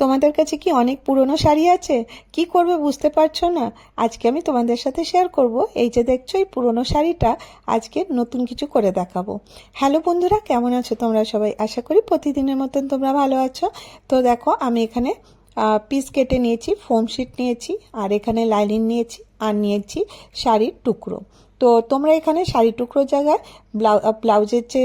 তোমাদের কাছে কি অনেক পুরনো শাড়ি আছে? কি করবে বুঝতে পারছ না? আজকে আমি তোমাদের সাথে শেয়ার করব। এই যে দেখছ, এই পুরনো শাড়িটা আজকে নতুন কিছু করে দেখাবো। হ্যালো বন্ধুরা, কেমন আছো তোমরা সবাই? আশা করি প্রতিদিনের মতন তোমরা ভালো আছো। তো দেখো, আমি এখানে পিস কেটে নিয়েছি ফোম শিট নিয়েছি, আর এখানে লাইনিং নিয়েছি, আর নিয়েছি শাড়ির টুকরো। তো তোমরা এখানে শাড়ি টুকরোর জায়গায় ব্লাউজের যে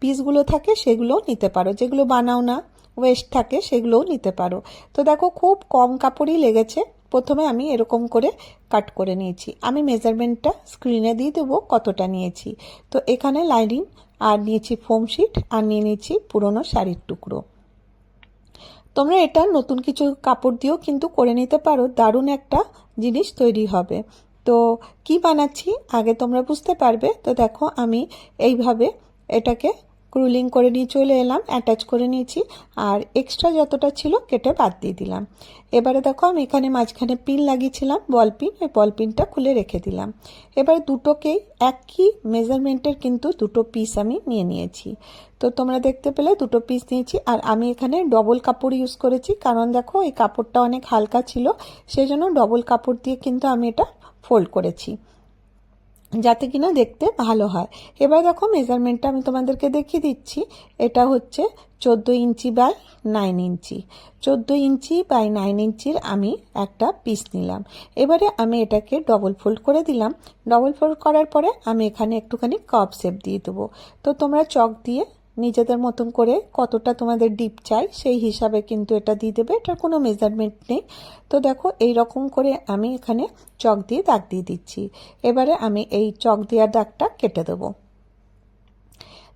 পিসগুলো থাকে, সেগুলোও নিতে পারো। যেগুলো বানাও না ওয়েস্ট থাকে, সেগুলোও নিতে পারো। তো দেখো, খুব কম কাপড়ই লেগেছে। প্রথমে আমি এরকম করে কাট করে নিয়েছি। আমি মেজারমেন্টটা স্ক্রিনে দিয়ে দেবো কতটা নিয়েছি। তো এখানে লাইনিং আর নিয়েছি ফোম শিট আর নিয়ে নিয়েছি পুরনো শাড়ির টুকরো। তোমরা এটা নতুন কিছু কাপড় দিয়েও কিন্তু করে নিতে পারো। দারুণ একটা জিনিস তৈরি হবে। তো কি বানাচ্ছি, আগে তোমরা বুঝতে পারবে। তো দেখো, আমি এইভাবে এটাকে ক্রুলিং করে নিয়ে চলে এলাম অ্যাটাচ করে নিয়েছি, আর এক্সট্রা যতটা ছিল কেটে বাদ দিয়ে দিলাম। এবারে দেখো আমি এখানে মাঝখানে পিন লাগিয়েছিলাম বল পিন ওই বল পিনটা খুলে রেখে দিলাম। এবারে দুটোকেই একই মেজারমেন্টের কিন্তু দুটো পিস আমি নিয়ে নিয়েছি। তো তোমরা দেখতে পেলে দুটো পিস নিয়েছি, আর আমি এখানে ডবল কাপড় ইউজ করেছি, কারণ দেখো এই কাপড়টা অনেক হালকা ছিল সেই জন্য ডবল কাপড় দিয়ে কিন্তু আমি এটা ফোল্ড করেছি। যাতে কিনা দেখতে ভালো হয়। এবার দেখো মেজারমেন্টটা আমি তোমাদেরকে দেখিয়ে দিচ্ছি। এটা হচ্ছে চোদ্দ ইঞ্চি বাই নাইন ইঞ্চি। চোদ্দ ইঞ্চি বাই নাইন ইঞ্চির আমি একটা পিস নিলাম। এবারে আমি এটাকে ডবল ফোল্ড করে দিলাম। ডবল ফোল্ড করার পরে আমি এখানে একটুখানি কাপ শেপ দিয়ে দেবো। তো তোমরা চক দিয়ে নিজেদের মতন করে কতটা তোমাদের ডিপ চাই, সেই হিসাবে কিন্তু এটা দিয়ে দেবে। এটার কোনো মেজারমেন্ট নেই। তো দেখো এই রকম করে আমি এখানে চক দিয়ে দাগ দিয়ে দিচ্ছি। এবারে আমি এই চক দেওয়ার দাগটা কেটে দেবো।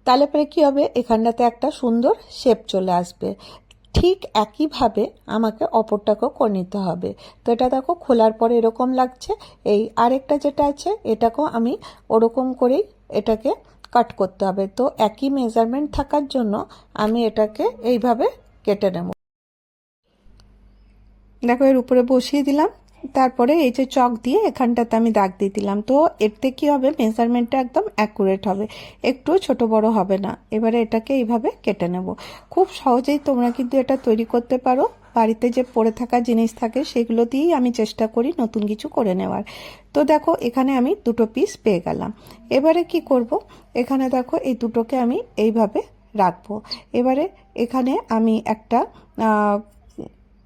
তাহলে পরে কী হবে? এখানটাতে একটা সুন্দর শেপ চলে আসবে। ঠিক একইভাবে আমাকে অপরটাকেও করে নিতে হবে। তো এটা দেখো, খোলার পরে এরকম লাগছে। এই আরেকটা যেটা আছে, এটাকেও আমি ওরকম করেই এটাকে কাট করতে হবে। তো একই মেজারমেন্ট থাকার জন্য আমি এটাকে এইভাবে কেটে নেব। দেখো এর উপরে বসিয়ে দিলাম। তারপরে এই যে চক দিয়ে এখানটাতে আমি দাগ দিয়ে দিলাম। তো এতে কি হবে? মেজারমেন্টটা একদম অ্যাকুরেট হবে। একটু ছোট বড় হবে না। এবারে এটাকে এইভাবে কেটে নেব। খুব সহজেই তোমরা কিন্তু এটা তৈরি করতে পারো। বাড়িতে যে পড়ে থাকা জিনিস থাকে, সেগুলো দিয়েই আমি চেষ্টা করি নতুন কিছু করে নেওয়ার। তো দেখো, এখানে আমি দুটো পিস পেয়ে গেলাম। এবারে কি করব? এখানে দেখো, এই দুটোকে আমি এইভাবে রাখব। এবারে এখানে আমি একটা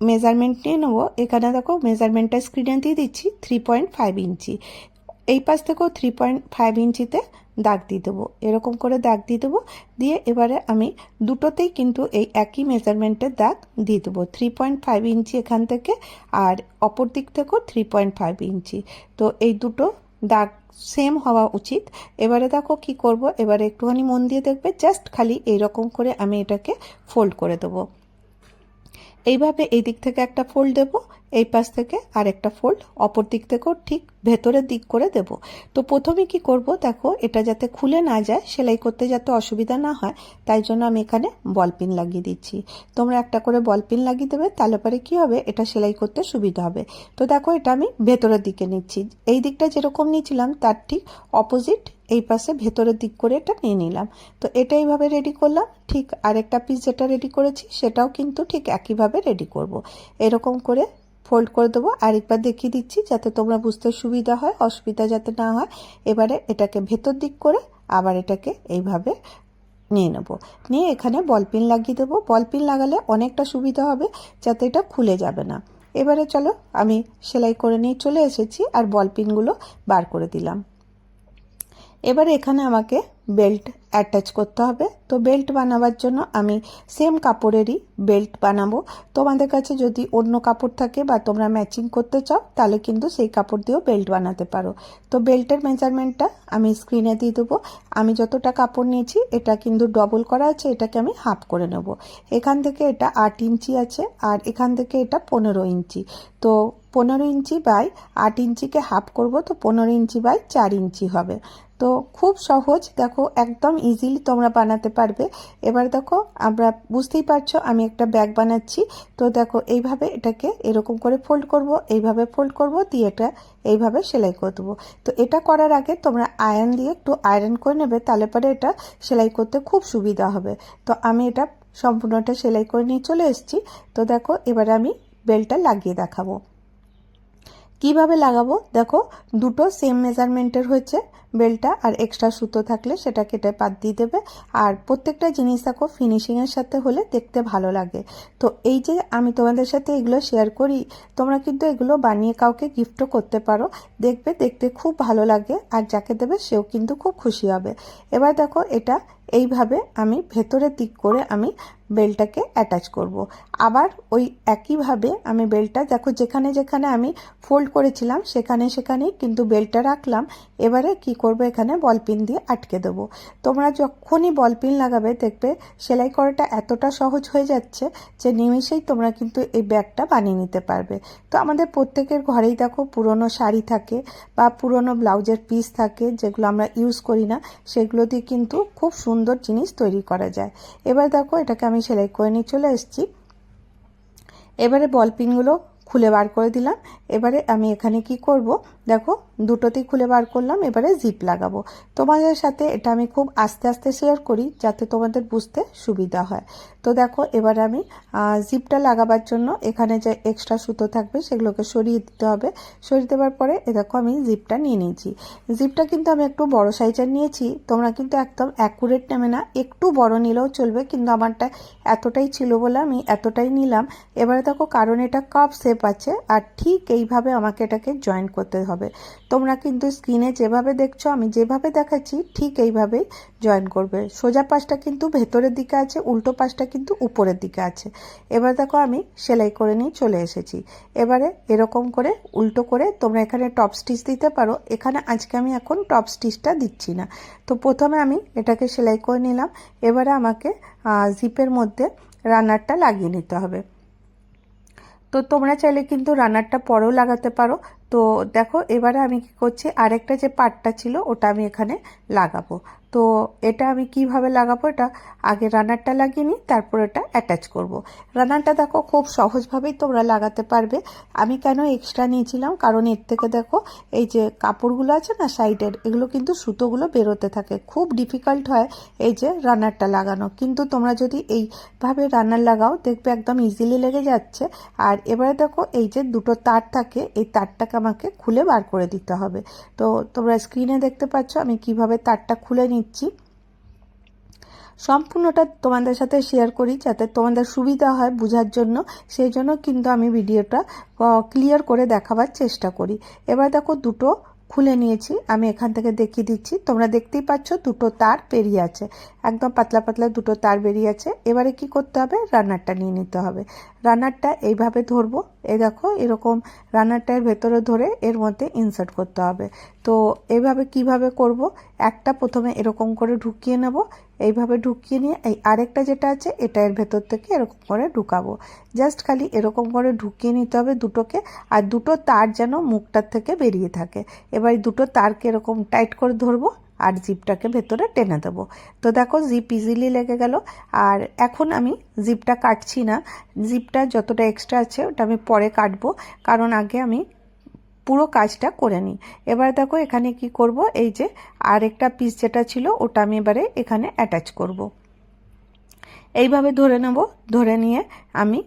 মেজারমেন্ট নিয়ে নেব। এখানে দেখো মেজারমেন্টটা স্ক্রিনে দিয়ে দিচ্ছি থ্রি পয়েন্ট ফাইভ ইঞ্চি। এই পাশ থেকেও থ্রি পয়েন্ট ফাইভ ইঞ্চিতে দাগ দিয়ে দেবো। এরকম করে দাগ দিয়ে দেবো। দিয়ে এবারে আমি দুটোতেই কিন্তু এই একই মেজারমেন্টের দাগ দিয়ে দেবো। থ্রি পয়েন্ট ফাইভ ইঞ্চি এখান থেকে আর অপর দিক থেকেও থ্রি পয়েন্ট ফাইভ ইঞ্চি। তো এই দুটো দাগ সেম হওয়া উচিত। এবারে দেখো কি করব? এবারে একটুখানি মন দিয়ে দেখবে জাস্ট খালি এইরকম করে আমি এটাকে ফোল্ড করে দেবো। এইভাবে এই দিক থেকে একটা ফোল্ড দেব, এই পাশ থেকে আর একটা ফোল্ড অপর দিক থেকেও ঠিক ভেতরের দিক করে দেব। তো প্রথমে কি করব, দেখো, এটা যাতে খুলে না যায়, সেলাই করতে যাতে অসুবিধা না হয়, তাই জন্য আমি এখানে বল পিন লাগিয়ে দিচ্ছি। তোমরা একটা করে বল পিন লাগিয়ে দেবে, তাহলে পরে কী হবে, এটা সেলাই করতে সুবিধা হবে। তো দেখো, এটা আমি ভেতরের দিকে নিচ্ছি। এই দিকটা যেরকম নিয়েছিলাম, তার ঠিক অপোজিট এই পাশে ভেতরের দিক করে এটা নিয়ে নিলাম। তো এটা এইভাবে রেডি করলাম। ঠিক আরেকটা পিস যেটা রেডি করেছি, সেটাও কিন্তু ঠিক একইভাবে রেডি করব। এরকম করে ফোল্ড করে দেবো। আরেকবার দেখিয়ে দিচ্ছি যাতে তোমরা বুঝতে সুবিধা হয়, অসুবিধা যাতে না হয়। এবারে এটাকে ভেতর দিক করে আবার এটাকে এইভাবে নিয়ে নেব। নিয়ে এখানে বলপিন লাগিয়ে দেবো। বলপিন লাগালে অনেকটা সুবিধা হবে যাতে এটা খুলে যাবে না। এবারে চলো আমি সেলাই করে নিয়ে চলে এসেছি আর বলপিনগুলো বার করে দিলাম। এবারে এখানে আমাকে বেল্ট অ্যাটাচ করতে হবে। তো বেল্ট বানাবার জন্য আমি সেম কাপড়েরই বেল্ট বানাবো। তোমাদের কাছে যদি অন্য কাপড় থাকে বা তোমরা ম্যাচিং করতে চাও, তাহলে কিন্তু সেই কাপড় দিয়েও বেল্ট বানাতে পারো। তো বেল্টের মেজারমেন্টটা আমি স্ক্রিনে দিয়ে দেবো। আমি যতটা কাপড় নিয়েছি, এটা কিন্তু ডবল করা আছে, এটাকে আমি হাফ করে নেব। এখান থেকে এটা আট ইঞ্চি আছে, আর এখান থেকে এটা পনেরো ইঞ্চি। তো পনেরো ইঞ্চি বাই আট ইঞ্চিকে হাফ করব, তো পনেরো ইঞ্চি বাই চার ইঞ্চি হবে। তো খুব সহজ। দেখো, একদম ইজিলি তোমরা বানাতে পারবে। এবার দেখো, আমরা বুঝতেই পারছ, আমি একটা ব্যাগ বানাচ্ছি। তো দেখো, এইভাবে এটাকে এরকম করে ফোল্ড করব, এইভাবে ফোল্ড করব, দিয়ে এটা এইভাবে সেলাই করে দেবো। তো এটা করার আগে তোমরা আয়রন দিয়ে একটু আয়রন করে নেবে, তাহলে পরে এটা সেলাই করতে খুব সুবিধা হবে। তো আমি এটা সম্পূর্ণটা সেলাই করে নিয়ে চলে এসেছি। তো দেখো, এবার আমি বেলটা লাগিয়ে দেখাবো। কীভাবে লাগাবো? দেখো, দুটো সেম মেজারমেন্টের হয়েছে, বেলটা আর এক্সট্রা সুতো থাকলে সেটা কেটে বাদ দিয়ে দেবে। আর প্রত্যেকটা জিনিস দেখো ফিনিশিংয়ের সাথে হলে দেখতে ভালো লাগে। তো এই যে আমি তোমাদের সাথে এগুলো শেয়ার করি, তোমরা কিন্তু এগুলো বানিয়ে কাউকে গিফটও করতে পারো। দেখবে, দেখতে খুব ভালো লাগে, আর যাকে দেবে সেও কিন্তু খুব খুশি হবে। এবার দেখো, এটা এইভাবে আমি ভেতরের দিক করে আমি বেলটাকে অ্যাটাচ করব। আবার ওই একইভাবে আমি বেলটা, দেখো যেখানে যেখানে আমি ফোল্ড করেছিলাম, সেখানে সেখানেই কিন্তু বেলটা রাখলাম। এবারে কি করব? এখানে বল পিন দিয়ে আটকে দেবো। তোমরা যখনই বল পিন লাগাবে, দেখবে সেলাই করাটা এতটা সহজ হয়ে যাচ্ছে যে নিমিষেই তোমরা কিন্তু এই ব্যাগটা বানিয়ে নিতে পারবে। তো আমাদের প্রত্যেকের ঘরেই দেখো পুরনো শাড়ি থাকে বা পুরনো ব্লাউজের পিস থাকে, যেগুলো আমরা ইউজ করি না, সেগুলো দিয়ে কিন্তু খুব সুন্দর জিনিস তৈরি করা যায়। এবার দেখো, এটাকে আমি সেলাই করে নিয়ে চলে এসেছি। এবারে বল পিনগুলো খুলে বার করে দিলাম। এবারে আমি এখানে কি করব? দেখো, দুটোতেই খুলে বার করলাম, এবারে জিপ লাগাবো। তোমাদের সাথে এটা আমি খুব আস্তে আস্তে শেয়ার করি, যাতে তোমাদের বুঝতে সুবিধা হয়। তো দেখো, এবার আমি জিপটা লাগাবার জন্য এখানে যে এক্সট্রা সুতো থাকবে সেগুলোকে সরিয়ে দিতে হবে। সরিয়ে দেওয়ার পরে এ দেখো, আমি জিপটা নিয়ে নিয়েছি। জিপটা কিন্তু আমি একটু বড় সাইজের নিয়েছি, তোমরা কিন্তু একদম অ্যাকুরেট নেবে না। একটু বড় নিলেও চলবে, কিন্তু আমারটা এতটাই ছিল বলে আমি এতটাই নিলাম। এবারে দেখো, কারণ এটা কাপ শেপ আছে, আর ঠিক এইভাবে আমাকে এটাকে জয়েন করতে হবে। তোমরা কিন্তু স্ক্রিনে যেভাবে দেখছ, আমি যেভাবে দেখাচ্ছি, ঠিক এইভাবেই জয়েন করবে। সোজা পাশটা কিন্তু ভেতরের দিকে আছে, উল্টো পাশটা কিন্তু উপরের দিকে আছে। এবার দেখো আমি সেলাই করে নিয়ে চলে এসেছি। এবারে এরকম করে উল্টো করে তোমরা এখানে টপ স্টিচ দিতে পারো। এখানে আজকে আমি এখন টপ স্টিচটা দিচ্ছি না। তো প্রথমে আমি এটাকে সেলাই করে নিলাম। এবারে আমাকে জিপের মধ্যে রানারটা লাগিয়ে নিতে হবে। তো তোমরা চাইলে কিন্তু রানারটা পরেও লাগাতে পারো। তো দেখো, এবারে আমি কি করছি, আরেকটা যে পাটটা ছিল, ওটা আমি এখানে লাগাবো। তো এটা আমি কীভাবে লাগাবো, এটা আগে রানারটা লাগিয়ে নিই, তারপর এটা অ্যাটাচ করব। রানারটা দেখো, খুব সহজভাবেই তোমরা লাগাতে পারবে। আমি কেন এক্সট্রা নিয়েছিলাম, কারণ এর থেকে দেখো, এই যে কাপড়গুলো আছে না সাইডের এগুলো কিন্তু সুতোগুলো বেরোতে থাকে। খুব ডিফিকাল্ট হয় এই যে রানারটা লাগানো। কিন্তু তোমরা যদি এইভাবে রানার লাগাও, দেখবে একদম ইজিলি লেগে যাচ্ছে। আর এবারে দেখো, এই যে দুটো তার থাকে, এই তারটাকে আমাকে খুলে বার করে দিতে হবে। তো তোমরা স্ক্রিনে দেখতে পাচ্ছ, আমি কীভাবে তারটা খুলে নিচ্ছি। সম্পূর্ণটা তোমাদের সাথে শেয়ার করি যাতে তোমাদের সুবিধা হয় বোঝার জন্য। সেই জন্য কিন্তু আমি ভিডিওটা ক্লিয়ার করে দেখাবার চেষ্টা করি। এবার দেখো দুটো খুলে নিয়েছি, আমি এখান থেকে দেখিয়ে দিচ্ছি। তোমরা দেখতেই পাচ্ছ দুটো তার পেরিয়ে আছে। একদম পাতলা পাতলা দুটো তার বেরিয়ে আছে। এবারে কি করতে হবে? রান্নারটা নিয়ে নিতে হবে। রান্নারটা এইভাবে ধরবো। এ দেখো, এরকম রান্নারটার ভেতরে ধরে এর মধ্যে ইনসার্ট করতে হবে। তো এইভাবে কীভাবে করব? একটা প্রথমে এরকম করে ঢুকিয়ে নেব। এইভাবে ঢুকিয়ে নিয়ে এই আরেকটা যেটা আছে, এটা এর ভেতর থেকে এরকম করে ঢুকাবো। জাস্ট খালি এরকম করে ঢুকিয়ে নিতে হবে দুটোকে, আর দুটো তার যেন মুখটার থেকে বেরিয়ে থাকে। এবার দুটো তারকে এরকম টাইট করে ধরবো। আর জিপটাকে ভেতরে টেনে দেবো। তো দেখো, জিপ ইজিলি লেগে গেল। আর এখন আমি জিপটা কাটছি না। জিপটা যতটা এক্সট্রা আছে, ওটা আমি পরে কাটবো। কারণ আগে আমি পুরো কাজটা করে নিই। এবার দেখো, এখানে কি করব? এই যে আরেকটা পিস যেটা ছিল, ওটা আমি এবারে এখানে অ্যাটাচ করব। এইভাবে ধরে নেব। ধরে নিয়ে আমি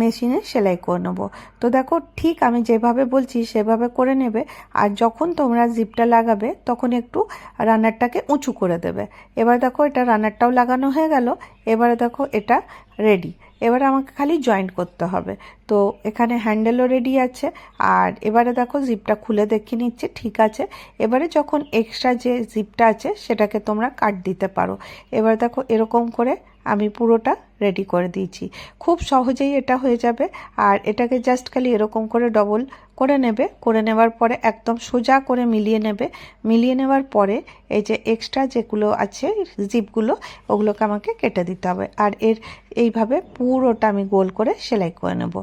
মেশিনে সেলাই করে নেব। তো দেখো, ঠিক আমি যেভাবে বলছি সেভাবে করে নেবে। আর যখন তোমরা জিপটা লাগাবে, তখন একটু রানারটাকে উঁচু করে দেবে। এবার দেখো, এটা রানারটাও লাগানো হয়ে গেল। এবারে দেখো, এটা রেডি এবারে আমাকে খালি জয়েন্ট করতে হবে। তো এখানে হ্যান্ডেলও রেডি আছে। আর এবারে দেখো, জিপটা খুলে দেখিয়ে নিচ্ছে, ঠিক আছে? এবারে যখন এক্সট্রা যে জিপটা আছে, সেটাকে তোমরা কাট দিতে পারো। এবার দেখো, এরকম করে আমি পুরোটা রেডি করে দিয়েছি। খুব সহজেই এটা হয়ে যাবে। আর এটাকে জাস্ট খালি এরকম করে ডবল করে নেবে। করে নেওয়ার পরে একদম সোজা করে মিলিয়ে নেবে। মিলিয়ে নেওয়ার পরে এই যে এক্সট্রা যেগুলো আছে জিপগুলো ওগুলোকে আমাকে কেটে দিতে হবে। আর এর এইভাবে পুরোটা আমি গোল করে সেলাই করে নেব।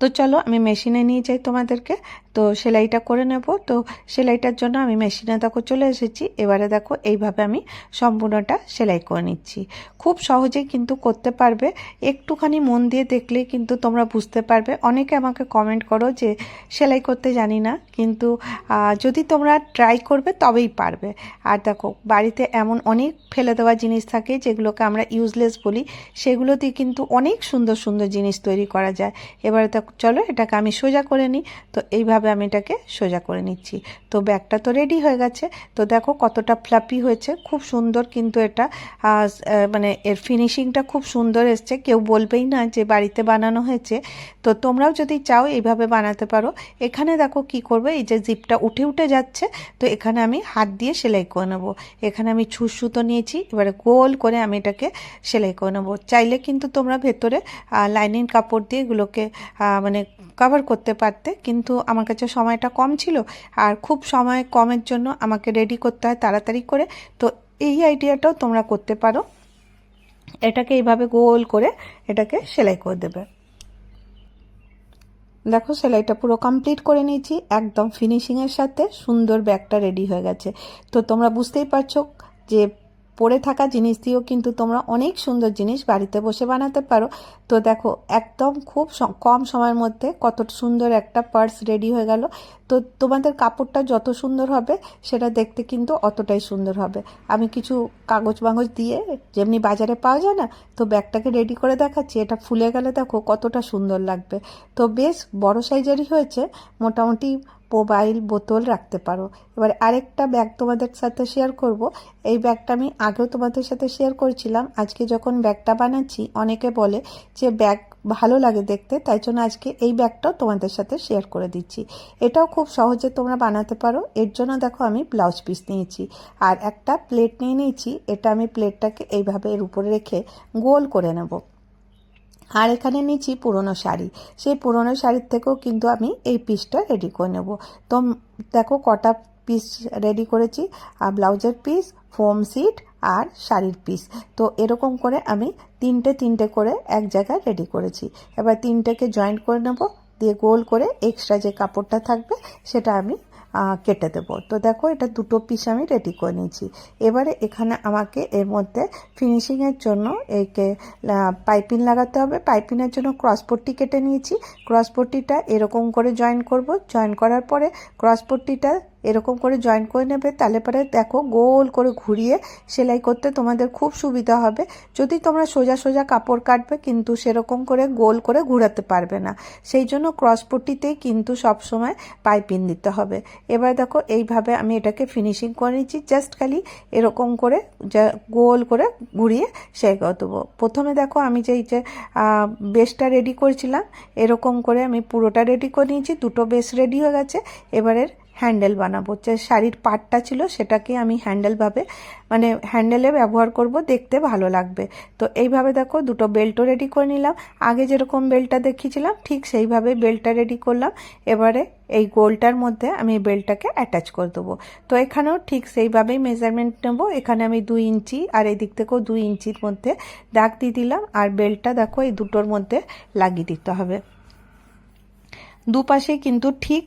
তো চলো আমি মেশিনে নিয়ে যাই তোমাদেরকে। তো সেলাইটা করে নেব। তো সেলাইটার জন্য আমি মেশিনে দেখো চলে এসেছি। এবারে দেখো এইভাবে আমি সম্পূর্ণটা সেলাই করে নিচ্ছি। খুব সহজেই কিন্তু করতে পারবে। একটুখানি মন দিয়ে দেখলে কিন্তু তোমরা বুঝতে পারবে। অনেকে আমাকে কমেন্ট করো যে, সেলাই করতে জানি না। কিন্তু যদি তোমরা ট্রাই করবে তবেই পারবে। আর দেখো, বাড়িতে এমন অনেক ফেলে দেওয়া জিনিস থাকে যেগুলোকে আমরা ইউজলেস বলি। সেগুলো দিয়ে কিন্তু অনেক সুন্দর সুন্দর জিনিস তৈরি করা যায়। এবারে দেখো, চলো এটাকে আমি সোজা করে নিই। তো এইভাবে আমি এটাকে সোজা করে নিচ্ছি। তো ব্যাগটা তো রেডি হয়ে গেছে। তো দেখো কতটা ফ্লাপি হয়েছে। খুব সুন্দর কিন্তু এটা। মানে এর ফিনিশিংটা খুব সুন্দর এসছে। কেউ বলবেই না যে বাড়িতে বানানো হয়েছে। তো তোমরাও যদি চাও এইভাবে বানাতে পারো। এখানে দেখো কি করবে? এই যে জিপটা উঠে উঠে যাচ্ছে। তো এখানে আমি হাত দিয়ে সেলাই করে নেব। এখানে আমি ছুঁচ সুতো নিয়েছি। এবারে গোল করে আমি এটাকে সেলাই করে নেব। চাইলে কিন্তু তোমরা ভেতরে লাইনিং কাপড় দিয়ে এগুলোকে মানে কভার করতে পারতে, কিন্তু আমার কাছে সময়টা কম ছিল আর খুব সময় কমের জন্য আমাকে রেডি করতে হয় তাড়াতাড়ি করে। তো এই আইডিয়াটাও তোমরা করতে পারো। এটাকে এইভাবে গোল করে এটাকে সেলাই করে দেবে। দেখো সেলাইটা পুরো কমপ্লিট করে নিয়েছি, একদম ফিনিশিংয়ের সাথে সুন্দর ব্যাগটা রেডি হয়ে গেছে। তো তোমরা বুঝতেই পারছ যে পড়ে থাকা জিনিস দিয়েও কিন্তু তোমরা অনেক সুন্দর জিনিস বাড়িতে বসে বানাতে পারো। তো দেখো, একদম খুব কম সময়ের মধ্যে কত সুন্দর একটা পার্স রেডি হয়ে গেল। তো তোমাদের কাপড়টা যত সুন্দর হবে, সেটা দেখতে কিন্তু অতটাই সুন্দর হবে। আমি কিছু কাগজ বাগজ দিয়ে যেমনি বাজারে পাওয়া যায় না, তো ব্যাগটাকে রেডি করে দেখাচ্ছি। এটা ফুলে গেলে দেখো কতটা সুন্দর লাগবে। তো বেশ বড় সাইজেরই হয়েছে, মোটামুটি মোবাইল বোতল রাখতে পারো। এবার আরেকটা ব্যাগ তোমাদের সাথে শেয়ার করব। এই ব্যাগটা আমি আগেও তোমাদের সাথে শেয়ার করেছিলাম। আজকে যখন ব্যাগটা বানাচ্ছি, অনেকে বলে যে ব্যাগ ভালো লাগে দেখতে, তাই জন্য আজকে এই ব্যাগটাও তোমাদের সাথে শেয়ার করে দিচ্ছি। এটাও খুব সহজে তোমরা বানাতে পারো। এর জন্য দেখো আমি ব্লাউজ পিস নিয়েছি। আর একটা প্লেট নিয়ে নিয়েছি। এটা আমি প্লেটটাকে এইভাবে এর উপরে রেখে গোল করে নেব। আর এখানে নিচ্ছি পুরনো শাড়ি। সেই পুরনো শাড়ির থেকেও কিন্তু আমি এই পিসটা রেডি করে নেব। তো দেখো কটা পিস রেডি করেছি। আর ব্লাউজের পিস ফোম সিট আর শাড়ির পিস তো এরকম করে আমি তিনটে তিনটে করে এক জায়গায় রেডি করেছি। এবার তিনটেকে জয়েন্ট করে নেব। দিয়ে গোল করে এক্সট্রা যে কাপড়টা থাকবে, সেটা আমি কেটে দেবো। তো দেখো, এটা দুটো পিস আমি রেডি করে নিয়েছি। এবারে এখানে আমাকে এর মধ্যে ফিনিশিংয়ের জন্য একে পাইপিং লাগাতে হবে। পাইপিংয়ের জন্য ক্রসপট্টি কেটে নিয়েছি। ক্রসপট্টিটা এরকম করে জয়েন করব। জয়েন করার পরে ক্রসপট্টিটা এরকম করে জয়েন করে নেবে তাহলে পরে দেখো গোল করে ঘুরিয়ে সেলাই করতে তোমাদের খুব সুবিধা হবে। যদি তোমরা সোজা সোজা কাপড় কাটবে কিন্তু সেরকম করে গোল করে ঘুরাতে পারবে না। সেই জন্য ক্রসপট্টিতেই কিন্তু সবসময় পাইপিং দিতে হবে। এবার দেখো এইভাবে আমি এটাকে ফিনিশিং করে নিচ্ছি জাস্ট খালি এরকম করে যা গোল করে ঘুরিয়ে সেই করে দেবো। প্রথমে দেখো আমি যে আহ, বেসটা রেডি করেছিলাম এরকম করে আমি পুরোটা রেডি করে নিয়েছি দুটো বেস রেডি হয়ে গেছে। এবারের হ্যান্ডেল বানাবো। যে শাড়ির পাটটা ছিল সেটাকে আমি হ্যান্ডেলভাবে মানে হ্যান্ডেলে ব্যবহার করব, দেখতে ভালো লাগবে। তো এইভাবে দেখো দুটো বেল্টও রেডি করে নিলাম। আগে যেরকম বেল্টটা দেখিয়েছিলাম, ঠিক সেইভাবে বেল্টটা রেডি করলাম। এবারে এই গোলটার মধ্যে আমি বেল্টটাকে অ্যাটাচ করে দেবো। তো এখানেও ঠিক সেইভাবেই মেজারমেন্ট নেব। এখানে আমি দুই ইঞ্চি আর এই দিক থেকেও দুই ইঞ্চির মধ্যে দাগ দিয়ে দিলাম। আর বেল্টটা দেখো এই দুটোর মধ্যে লাগিয়ে দিতে হবে। দুপাশে কিন্তু ঠিক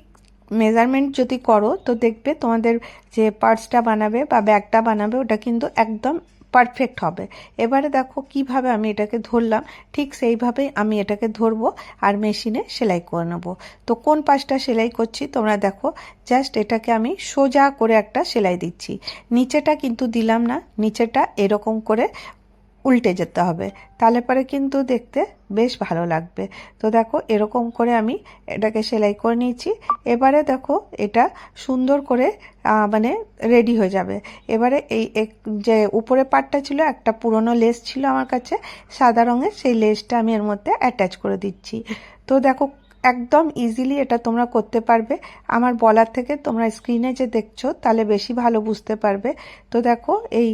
মেজারমেন্ট যদি করো, তো দেখবে তোমাদের যে পার্সটা বানাবে বা ব্যাগটা বানাবে, ওটা কিন্তু একদম পারফেক্ট হবে। এবারে দেখো কীভাবে আমি এটাকে ধরলাম, ঠিক সেইভাবেই আমি এটাকে ধরবো আর মেশিনে সেলাই করে নেব। তো কোন পাশটা সেলাই করছি, তোমরা দেখো জাস্ট এটাকে আমি সোজা করে একটা সেলাই দিচ্ছি। নিচেটা কিন্তু দিলাম না, নিচেটা এরকম করে উল্টে যেতে হবে। তাহলে পরে কিন্তু দেখতে বেশ ভালো লাগবে। তো দেখো, এরকম করে আমি এটাকে সেলাই করে নিয়েছি। এবারে দেখো, এটা সুন্দর করে মানে রেডি হয়ে যাবে। এবারে এই যে উপরে পাটটা ছিল, একটা পুরনো লেস ছিল আমার কাছে, সাদা রঙের, সেই লেসটা আমি এর মধ্যে অ্যাটাচ করে দিচ্ছি। তো দেখো একদম ইজিলি এটা তোমরা করতে পারবে। আমার বলার থেকে তোমরা স্ক্রিনে যে দেখছ, তাহলে বেশি ভালো বুঝতে পারবে। তো দেখো, এই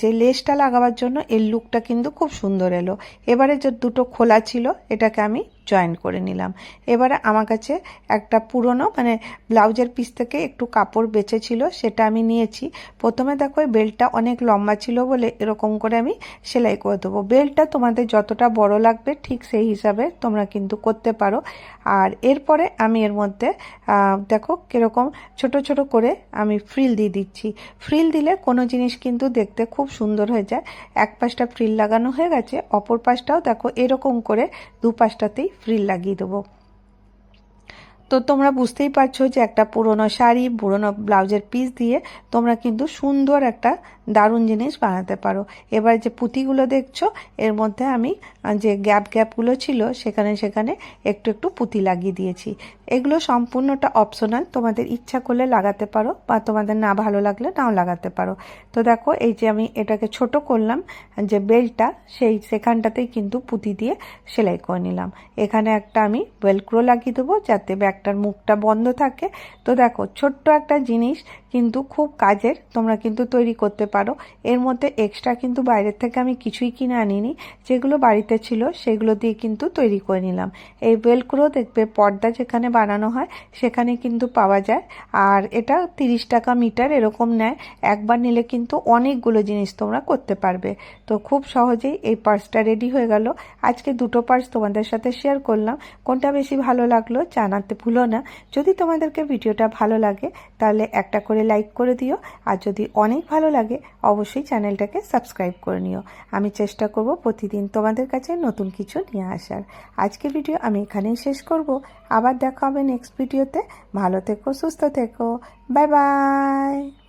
যে লেসটা লাগাবার জন্য এর লুকটা কিন্তু খুব সুন্দর এলো। এবারে যে দুটো খোলা ছিল, এটাকে আমি জয়েন করে নিলাম। এবারে আমার কাছে একটা পুরনো মানে ব্লাউজের পিস থেকে একটু কাপড় বেঁচে ছিল, সেটা আমি নিয়েছি। প্রথমে দেখো বেল্টটা অনেক লম্বা ছিল বলে এরকম করে আমি সেলাই করে দেবো। বেল্টটা তোমাদের যতটা বড় লাগবে, ঠিক সেই হিসাবে তোমরা কিন্তু করতে পারো। আর এরপরে আমি এর মধ্যে দেখো কীরকম ছোট ছোট করে আমি ফ্রিল দিয়ে দিচ্ছি। ফ্রিল দিলে কোনো জিনিস কিন্তু দেখতে খুব সুন্দর হয়ে যায়। এক পাশটা ফ্রিল লাগানো হয়ে গেছে, অপর পাশটাও দেখো এরকম করে দু পাশটাতেই ফ্রিল লাগিয়ে দেবো। তো তোমরা বুঝতেই পারছ যে একটা পুরনো শাড়ি, পুরনো ব্লাউজের পিস দিয়ে তোমরা কিন্তু সুন্দর একটা দারুণ জিনিস বানাতে পারো। এবার যে পুঁতিগুলো দেখছ, এর মধ্যে আমি যে গ্যাপ গ্যাপগুলো ছিল, সেখানে সেখানে একটু একটু পুঁতি লাগিয়ে দিয়েছি। এগুলো সম্পূর্ণটা অপশনাল তোমাদের ইচ্ছা করলে লাগাতে পারো বা তোমাদের না ভালো লাগলে নাও লাগাতে পারো। তো দেখো, এই যে আমি এটাকে ছোট করলাম, যে বেলটা, সেই সেখানটাতেই কিন্তু পুঁতি দিয়ে সেলাই করে নিলাম। এখানে একটা আমি বেলক্রো লাগিয়ে দেবো, যাতে ব্যাগটার মুখটা বন্ধ থাকে। তো দেখো, ছোট্ট একটা জিনিস কিন্তু খুব কাজের, তোমরা কিন্তু তৈরি করতে পারো। এর মধ্যে এক্সট্রা কিন্তু বাইরের থেকে আমি কিছুই কিনে আনিনি। যেগুলো বাড়িতে ছিল, সেগুলো দিয়ে কিন্তু তৈরি করে নিলাম। এই ওয়েলক্রো দেখবে পর্দা যেখানে বানানো হয়, সেখানে কিন্তু পাওয়া যায়। আর এটা তিরিশ টাকা মিটার এরকম নেয়। একবার নিলে কিন্তু অনেকগুলো জিনিস তোমরা করতে পারবে। তো খুব সহজেই এই পার্সটা রেডি হয়ে গেল। আজকে দুটো পার্স তোমাদের সাথে শেয়ার করলাম। কোনটা বেশি ভালো লাগল জানাতে ভুলো না। যদি তোমাদেরকে ভিডিওটা ভালো লাগে, তাহলে একটা করে লাইক করে দিও। আর যদি অনেক ভালো লাগে, অবশ্যই চ্যানেলটাকে সাবস্ক্রাইব করে নিও। আমি চেষ্টা করব প্রতিদিন তোমাদের কাছে নতুন কিছু নিয়ে আসার। আজকে ভিডিও আমি এখানেই শেষ করব। আবার দেখা হবে নেক্সট ভিডিওতে ভালো থেকো, সুস্থ থেকো। Bye bye